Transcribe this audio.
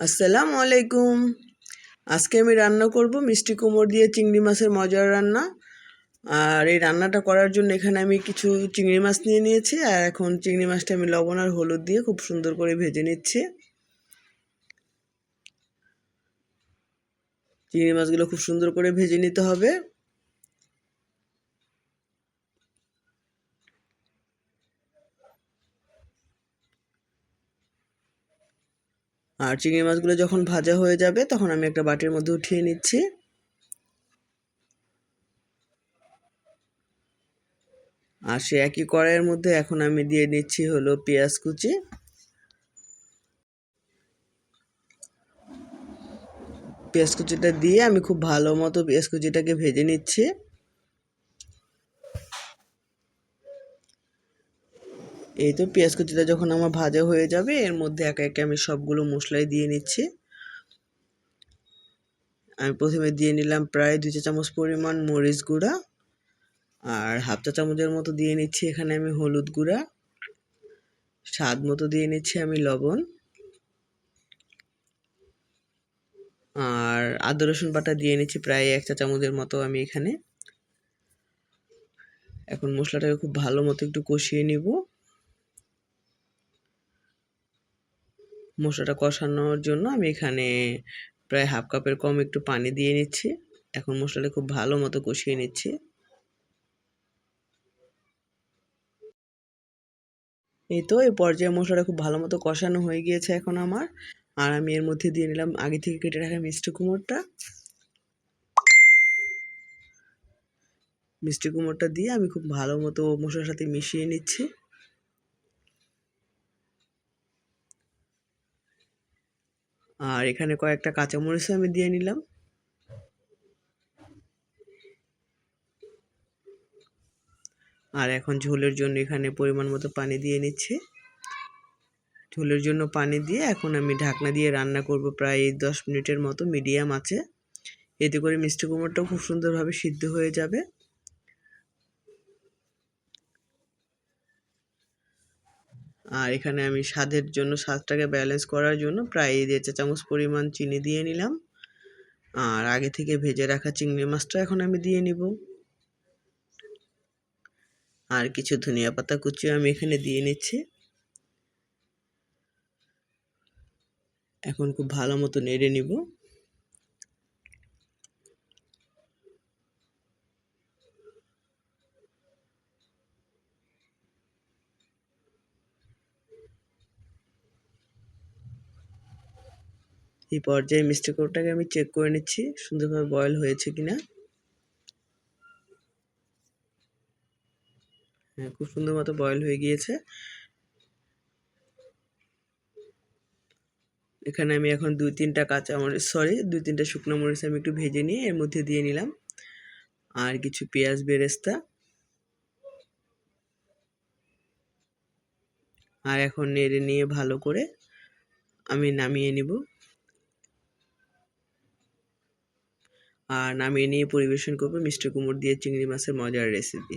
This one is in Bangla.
আসসালামু আলাইকুম। আজকে আমি রান্না করব মিষ্টি কুমড় দিয়ে চিংড়ি মাছের মজার রান্না। আর এই রান্নাটা করার জন্য এখানে আমি কিছু চিংড়ি মাছ নিয়ে নিয়েছি। আর এখন চিংড়ি মাছটা আমি লবণ আর হলুদ দিয়ে খুব সুন্দর করে ভেজে নিচ্ছি। চিংড়ি মাছগুলো খুব সুন্দর করে ভেজে নিতে হবে। আর চিংড়ি মাছগুলো যখন ভাজা হয়ে যাবে, তখন আমি একটা বাটির মধ্যে উঠিয়ে নিচ্ছি। আর সে একই কড়াইয়ের মধ্যে এখন আমি দিয়ে নিচ্ছি হলো পেঁয়াজ কুচি। পেঁয়াজ কুচিটা দিয়ে আমি খুব ভালো মতো পেঁয়াজ কুচিটাকে ভেজে নিচ্ছি। এই তো পেঁয়াজ কুচিটা যখন আমার ভাজা হয়ে যাবে, এর মধ্যে একে একে আমি সবগুলো মশলাই দিয়ে নিচ্ছি। আমি প্রথমে দিয়ে নিলাম প্রায় দুই চা চামচ পরিমাণ মরিচ গুঁড়া আর হাফ চা চামচের মতো দিয়ে নিচ্ছি এখানে আমি হলুদ গুঁড়া। স্বাদ মতো দিয়ে নিচ্ছি আমি লবণ। আর আদা, রসুন বাটা দিয়ে নিচ্ছি প্রায় এক চা চামচের মতো আমি এখানে। এখন মশলাটাকে খুব ভালো মতো একটু কষিয়ে নিব। মশলাটা কষানোর জন্য আমি এখানে প্রায় হাফ কাপের কম একটু পানি দিয়ে নিচ্ছি। এখন মশলাটা খুব ভালো মতো কষিয়ে নিচ্ছি। এই তো এই পর্যায়ে মশলাটা খুব ভালো মতো কষানো হয়ে গিয়েছে এখন আমার। আর আমি এর মধ্যে দিয়ে নিলাম আগে থেকে কেটে রাখা মিষ্টি কুমোরটা মিষ্টি কুমোরটা দিয়ে আমি খুব ভালো মতো মশলার সাথে মিশিয়ে নিচ্ছি। আর এখানে কয়েকটা কাঁচামরিচও আমি দিয়ে নিলাম। আর এখন ঝোলের জন্য এখানে পরিমাণ মতো পানি দিয়ে নিচ্ছি। ঝোলের জন্য পানি দিয়ে এখন আমি ঢাকনা দিয়ে রান্না করব প্রায় দশ মিনিটের মতো, মিডিয়াম আছে। এতে করে মিষ্টি কুমড়টাও খুব সুন্দরভাবে সিদ্ধ হয়ে যাবে। আর এখানে আমি স্বাদের জন্য, স্বাদটাকে ব্যালেন্স করার জন্য প্রায় দেড় চা চামচ পরিমাণ চিনি দিয়ে নিলাম। আর আগে থেকে ভেজে রাখা চিংড়ি মাছটা এখন আমি দিয়ে নিব। আর কিছু ধনিয়া পাতা কুচিও আমি এখানে দিয়ে নিচ্ছি। এখন খুব ভালো মতো নেড়ে নিব। এই পর্যায়ে মিষ্টি কোটটাকে আমি চেক করে নিচ্ছি, সুন্দরভাবে বয়েল হয়েছে কিনা। হ্যাঁ খুব সুন্দর মতো বয়েল হয়ে গিয়েছে। এখানে আমি এখন দুই তিনটা কাঁচা মরিচ সরি দুই তিনটা শুকনো মরিচ আমি একটু ভেজে নিয়ে এর মধ্যে দিয়ে নিলাম। আর কিছু পেঁয়াজ বেরেস্তা। আর এখন নেড়ে নিয়ে ভালো করে আমি নামিয়ে নিব। আর নামিয়ে নিয়ে পরিবেশন করব মিষ্টি কুমড় দিয়ে চিংড়ি মাছের মজার রেসিপি